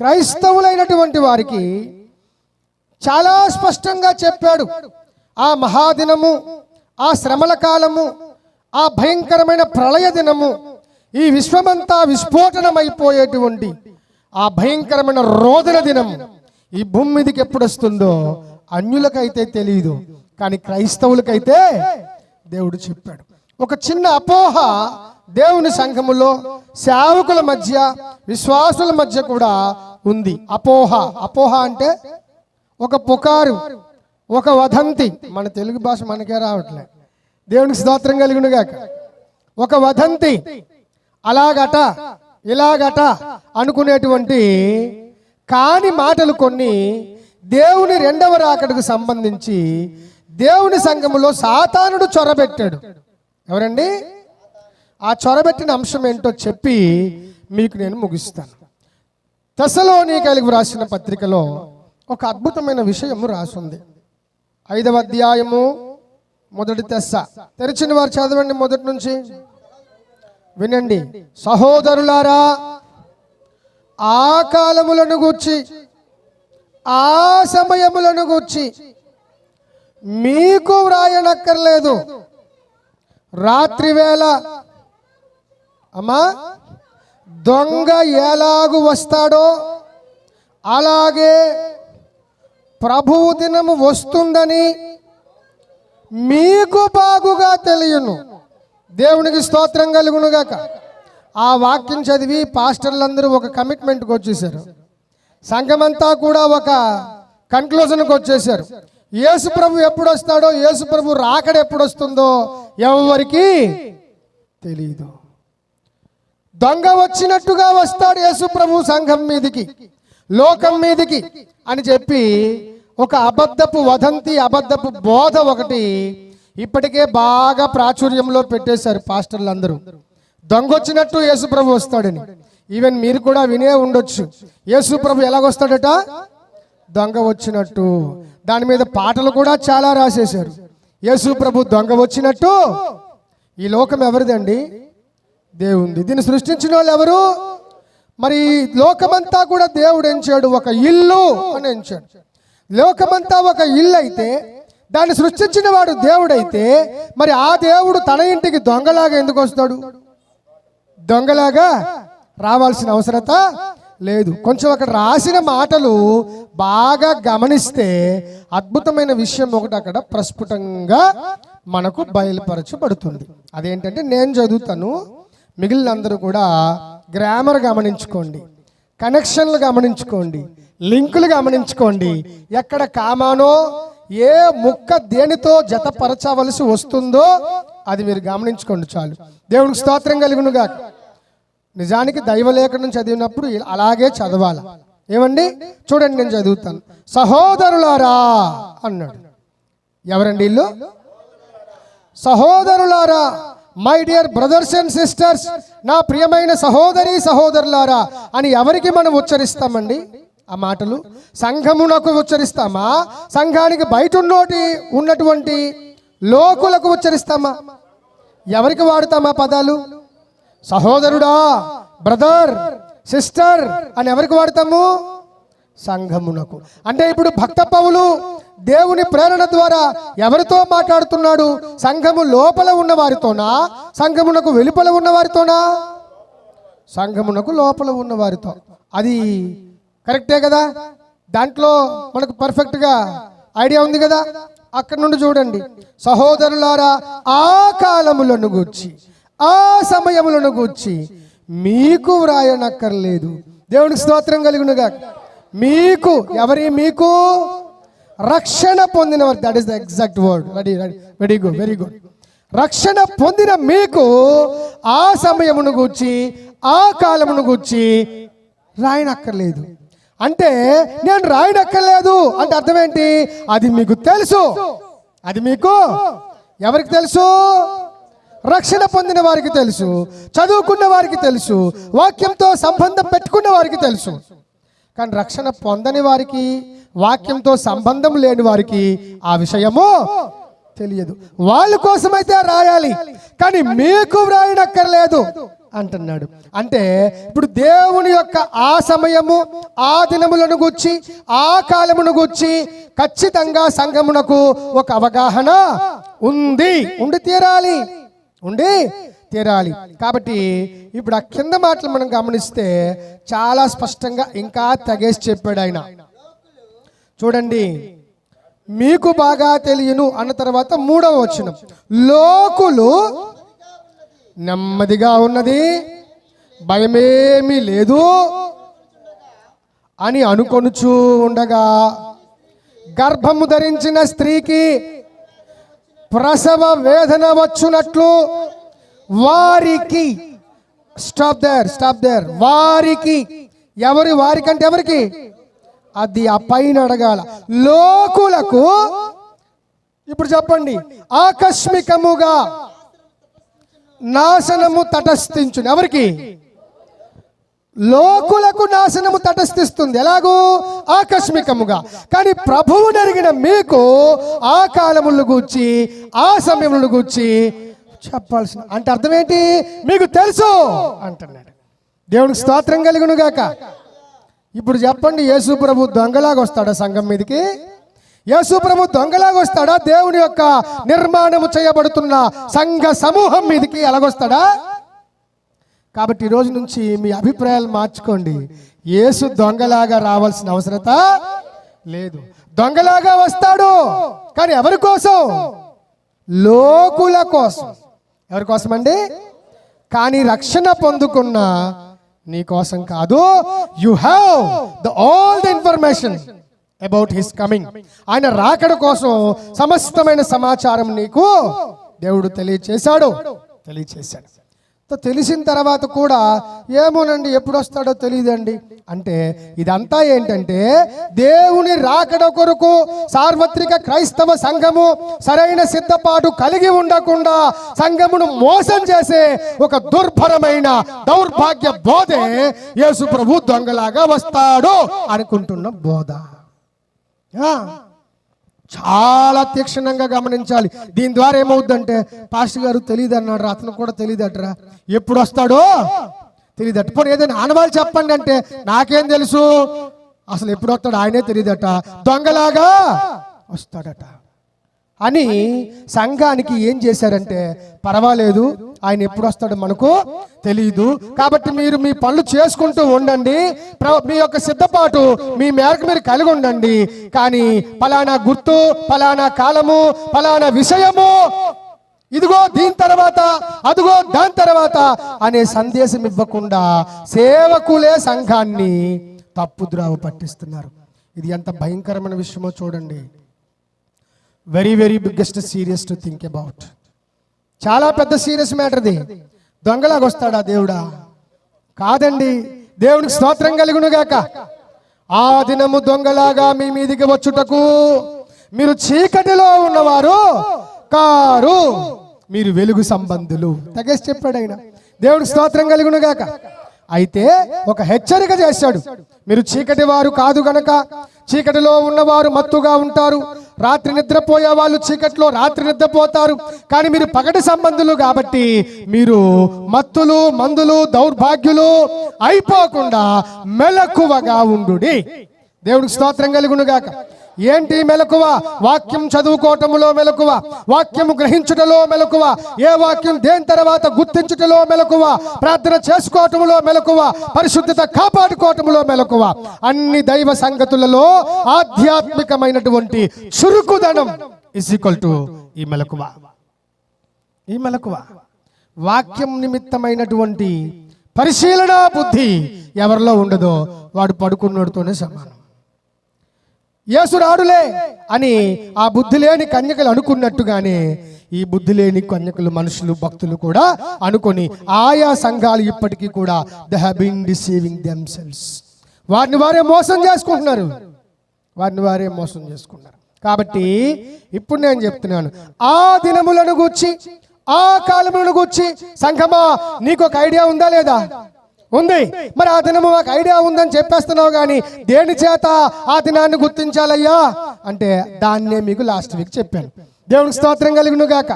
క్రైస్తవులైనటువంటి వారికి చాలా స్పష్టంగా చెప్పాడు. ఆ మహాదినము ఆ శ్రమల కాలము ఆ భయంకరమైన ప్రళయ దినము ఈ విశ్వమంతా విస్ఫోటనమైపోయేటువంటి ఆ భయంకరమైన రోదన దినం ఈ భూమి మీదకి ఎప్పుడు వస్తుందో అన్యులకైతే తెలియదు కానీ క్రైస్తవులకైతే దేవుడు చెప్పాడు. ఒక చిన్న అపోహ దేవుని సంఘములో సేవకుల మధ్య విశ్వాసుల మధ్య కూడా ఉంది. అపోహ. అపోహ అంటే ఒక పుకారు ఒక వదంతి. మన తెలుగు భాష మనకే రావట్లే. దేవునికి స్తోత్రం కలిగినగాక. ఒక వదంతి. అలాగట ఇలాగట అనుకునేటువంటి కాని మాటలు కొన్ని దేవుని రెండవ రాకడకు సంబంధించి దేవుని సంఘములో సాతానుడు చొరబెట్టాడు. ఎవరండి? ఆ చొరబెట్టిన అంశం ఏంటో చెప్పి మీకు నేను ముగిస్తాను. దశలోని కలిగి వ్రాసిన పత్రికలో ఒక అద్భుతమైన విషయము రాసుంది. ఐదవ అధ్యాయము మొదటి తెస్స. తెరిచిన వారు చదవండి మొదటి నుంచి. వినండి. సహోదరులారా ఆ కాలములను గూర్చి ఆ సమయములను గూర్చి మీకు వ్రాయనక్కర్లేదు. రాత్రి వేళ అమ్మా దొంగ ఎలాగు వస్తాడో అలాగే ప్రభువు దినము వస్తుందని మీకు బాగుగా తెలియను. దేవునికి స్తోత్రం కలుగునుగాక. ఆ వాక్యం చదివి పాస్టర్లందరూ ఒక కమిట్మెంట్కి వచ్చేసారు సంఘమంతా కూడా ఒక కన్క్లూజన్కి వచ్చేసారు యేసు ప్రభు ఎప్పుడు వస్తాడో యేసు ప్రభు రాకడ ఎప్పుడు వస్తుందో ఎవరికి తెలియదు దొంగ వచ్చినట్టుగా వస్తాడు యేసుప్రభు సంఘం మీదికి లోకం మీదికి అని చెప్పి ఒక అబద్ధపు వదంతి అబద్ధపు బోధ ఒకటి ఇప్పటికే బాగా ప్రాచుర్యంలో పెట్టేశారు పాస్టర్లు అందరూ దొంగ వచ్చినట్టు వస్తాడని. ఈవెన్ మీరు కూడా వినే ఉండొచ్చు. యేసుప్రభు ఎలాగొస్తాడట? దొంగ వచ్చినట్టు. దాని మీద పాటలు కూడా చాలా రాసేశారు. యేసుప్రభు దొంగ వచ్చినట్టు. ఈ లోకం ఎవరిదండి? దేవుంది. దీన్ని సృష్టించిన వాళ్ళు ఎవరు? మరి లోకమంతా కూడా దేవుడు ఎంచాడు ఒక ఇల్లు అని ఎంచాడు. లోకమంతా ఒక ఇల్లు అయితే దాన్ని సృష్టించిన వాడు దేవుడైతే మరి ఆ దేవుడు తన ఇంటికి దొంగలాగా ఎందుకు వస్తాడు? దొంగలాగా రావాల్సిన అవసరత లేదు. కొంచెం అక్కడ రాసిన మాటలు బాగా గమనిస్తే అద్భుతమైన విషయం ఒకటి అక్కడ ప్రస్ఫుటంగా మనకు బయలుపరచబడుతుంది. అదేంటంటే నేను చదువుతాను మిగిలినందరూ కూడా గ్రామర్ గమనించుకోండి కనెక్షన్లు గమనించుకోండి లింకులు గమనించుకోండి. ఎక్కడ కామానో ఏ ముక్క దేనితో జతపరచవలసి వస్తుందో అది మీరు గమనించుకోండి చాలు. దేవునికి స్తోత్రం కలిగినగా నిజానికి దైవలేఖనం చదివినప్పుడు అలాగే చదవాలి. ఏమండి? చూడండి నేను చదువుతాను. సహోదరులారా అన్నాడు. ఎవరండి ఇల్లు సహోదరులారా my dear brothers and sisters నా ప్రియమైన సహోదరి సహోదరులారా అని ఎవరికి మనం ఉచ్చరిస్తామండి? ఆ మాటలు? సంఘమునకు ఉచ్చరిస్తామా? సంఘానికి బయట ఉన్నోటి ఉన్నటువంటి లోకులకు ఉచ్చరిస్తామా? ఎవరికి వాడుతామా పదాలు? సహోదరుడా బ్రదర్ సిస్టర్ అని ఎవరికి వాడతాము? సంఘమునకు. అంటే ఇప్పుడు భక్త పౌలు దేవుని ప్రేరణ ద్వారా ఎవరితో మాట్లాడుతున్నాడు? సంఘము లోపల ఉన్న వారితోనా? సంఘమునకు వెలుపల ఉన్న వారితోనా? సంఘమునకు లోపల ఉన్న వారితో. అది కరెక్టే కదా? దాంట్లో మనకు పర్ఫెక్ట్గా ఐడియా ఉంది కదా? అక్కడ నుండి చూడండి. సహోదరులారా ఆ కాలములను గూర్చి ఆ సమయములను గూర్చి మీకు వ్రాయనక్కర్లేదు. దేవునికి స్తోత్రం కలిగినగా మీకు ఎవరి మీకు? రక్షణ పొందిన వారు. That is the exact word very very good very good రక్షణ పొందిన మీకు ఆ సమయమును గూర్చి ఆ కాలమును గూర్చి రాయనక్కర్లేదు. అంటే నేను రాయనక్కర్లేదు అంటే అర్థం ఏంటి అది మీకు తెలుసు. అది మీకు ఎవరికి తెలుసు? రక్షణ పొందిన వారికి తెలుసు. చదువుకున్న వారికి తెలుసు. వాక్యంతో సంబంధం పెట్టుకున్న వారికి తెలుసు. కానీ రక్షణ పొందని వారికి వాక్యంతో సంబంధం లేని వారికి ఆ విషయము తెలియదు. వాళ్ళ కోసమైతే రాయాలి కానీ మీకు వ్రాయనక్కర్లేదు అంటున్నాడు. అంటే ఇప్పుడు దేవుని యొక్క ఆ సమయము ఆ దినములను గుచ్చి ఆ కాలమును గుచ్చి ఖచ్చితంగా సంఘమునకు ఒక అవగాహన ఉంది. ఉండి తీరాలి. ఉండి తీరాలి. కాబట్టి ఇప్పుడు ఆ కింద మాటలు మనం గమనిస్తే చాలా స్పష్టంగా ఇంకా తగేసి చెప్పాడు ఆయన. చూడండి. మీకు బాగా తెలియను అన్న తర్వాత మూడవ వచనం. లోకులు నెమ్మదిగా ఉన్నది భయమేమీ లేదు అని అనుకొనుచూ ఉండగా గర్భము ధరించిన స్త్రీకి ప్రసవ వేదన వచ్చునట్లు వారికి స్టాప్ దేర్ స్టాప్ దేర్ వారికి ఎవరి వారికంటే ఎవరికి? అది ఆ పైన అడగాల. లోకులకు ఇప్పుడు చెప్పండి ఆకస్మికముగా నాశనము తటస్థించు ఎవరికి? లోకులకు నాశనము తటస్థిస్తుంది. ఎలాగూ? ఆకస్మికముగా. కానీ ప్రభువు జరిగిన మీకు ఆ కాలములను గూర్చి ఆ సమయములను గూర్చి చెప్పాల్సిన అంటే అర్థం ఏంటి మీకు తెలుసు అంటున్నాడు. దేవునికి స్తోత్రం కలుగును గాక ఇప్పుడు చెప్పండి యేసు ప్రభు దొంగలాగా వస్తాడా సంఘం మీదకి? యేసు ప్రభు దొంగలాగా వస్తాడా? దేవుని యొక్క నిర్మాణము చేయబడుతున్న సంఘ సమూహం మీదకి ఎలాగొస్తాడా? కాబట్టి ఈ రోజు నుంచి మీ అభిప్రాయాలు మార్చుకోండి. యేసు దొంగలాగా రావాల్సిన అవసరత లేదు. దొంగలాగా వస్తాడు కానీ ఎవరి కోసం? లోకుల కోసం. ఎవరి కోసం అండి కానీ రక్షణ పొందుకున్న నీ కోసం కాదు. You have the all the information about his coming ఆయన రాకడ కోసం సమస్తమైన సమాచారం నీకు దేవుడు తెలియచేశాడు. తెలియచేశాడు. తెలిసిన తర్వాత కూడా ఏమోనండి ఎప్పుడు వస్తాడో తెలియదండి. అంటే ఇదంతా ఏంటంటే దేవుని రాకడ కొరకు సార్వత్రిక క్రైస్తవ సంఘము సరైన సిద్ధపాటు కలిగి ఉండకుండా సంఘమును మోసం చేసే ఒక దుర్భరమైన దౌర్భాగ్య బోధే యేసు ప్రభు దొంగలాగా వస్తాడు అనుకుంటున్న బోధ. చాలా తీక్షణంగా గమనించాలి. దీని ద్వారా ఏమవుద్దంటే పాస్టర్ గారు తెలియదు అన్నాడు రా, అతను కూడా తెలియదట్రా ఎప్పుడు వస్తాడో తెలియదట పోనీ ఏదైనా ఆనవాళ్ళు చెప్పండి అంటే నాకేం తెలుసు? అసలు ఎప్పుడు వస్తాడు ఆయనే తెలియదట దొంగలాగా వస్తాడట. అని సంఘానికి ఏం చేశారంటే పర్వాలేదు ఆయన ఎప్పుడు వస్తాడో మనకు తెలియదు కాబట్టి మీరు మీ పనులు చేసుకుంటూ ఉండండి. ప్ర- మీ యొక్క సిద్ధపాటు మీ మేరకు మీరు కలిగి ఉండండి. కానీ ఫలానా గుర్తు ఫలానా కాలము ఫలానా విషయము ఇదిగో దీని తర్వాత అదిగో దాని తర్వాత అనే సందేశం ఇవ్వకుండా సేవకులే సంఘాన్ని తప్పుద్రావు పట్టిస్తున్నారు. ఇది ఎంత భయంకరమైన విషయమో చూడండి. Very very biggest serious to think about చాలా పెద్ద సీరియస్ మ్యాటర్ది దొంగలాగా వస్తాడా దేవుడా? కాదండి. దేవునికి స్తోత్రం కలుగునుగాక ఆ దినము దొంగలాగా మీ మీదికి వచ్చుటకు మీరు చీకటిలో ఉన్నవారు కారు. మీరు వెలుగు సంబంధులు. తగేసి చెప్పాడు ఆయన. దేవుడు స్తోత్రం కలుగునుగాక అయితే ఒక హెచ్చరిక చేశాడు. మీరు చీకటి వారు కాదు గనక. చీకటిలో ఉన్నవారు మత్తుగా ఉంటారు. రాత్రి నిద్రపోయే వాళ్ళు చీకట్లో రాత్రి నిద్రపోతారు. కానీ మీరు పగటి సంబంధులు కాబట్టి మీరు మత్తులు మందులు దౌర్భాగ్యులు అయిపోకుండా మెలకువగా ఉండు దేవుడికి స్తోత్రం కలుగునుగాక. ఏంటి మెలకువ? వాక్యం చదువుకోవటములో మెలకువ. వాక్యం గ్రహించుటలో మెలకువ. ఏ వాక్యం దేని తర్వాత గుర్తించుటలో మెలకువ? ప్రార్థన చేసుకోవటములో మెలకువ. పరిశుద్ధత కాపాడుకోవటములో మెలకువ. అన్ని దైవ సంగతులలో ఆధ్యాత్మికమైనటువంటి చురుకుదనం ఇస్ ఈక్వల్ టు ఈ మెలకువ. ఈ మెలకువ. వాక్యం నిమిత్తమైనటువంటి పరిశీలన బుద్ధి ఎవరిలో ఉండదో వాడు పడుకున్నోడితోనే సమానం. యేసురాడులే అని ఆ బుద్ధి లేని కన్యకలు అనుకున్నట్టుగానే ఈ బుద్ధి లేని కన్యకలు మనుషులు భక్తులు కూడా అనుకొని ఆయా సంఘాలు ఇప్పటికీ కూడా they have deceiving themselves వారిని వారే మోసం చేసుకుంటున్నారు. వారిని వారే మోసం చేసుకున్నారు కాబట్టి ఇప్పుడు నేను చెప్తున్నాను. ఆ దినములను గూర్చి ఆ కాలములను గూర్చి సంఘమా నీకు ఒక ఐడియా ఉందా లేదా? ఉంది. మరి ఆ దినము మాకు ఐడియా ఉందని చెప్పేస్తున్నావు కానీ దేని చేత ఆ దినాన్ని గుర్తించాలయ్యా? అంటే దాన్నే మీకు లాస్ట్ వీక్ చెప్పాను. దేవునికి స్తోత్రం కలుగును గాక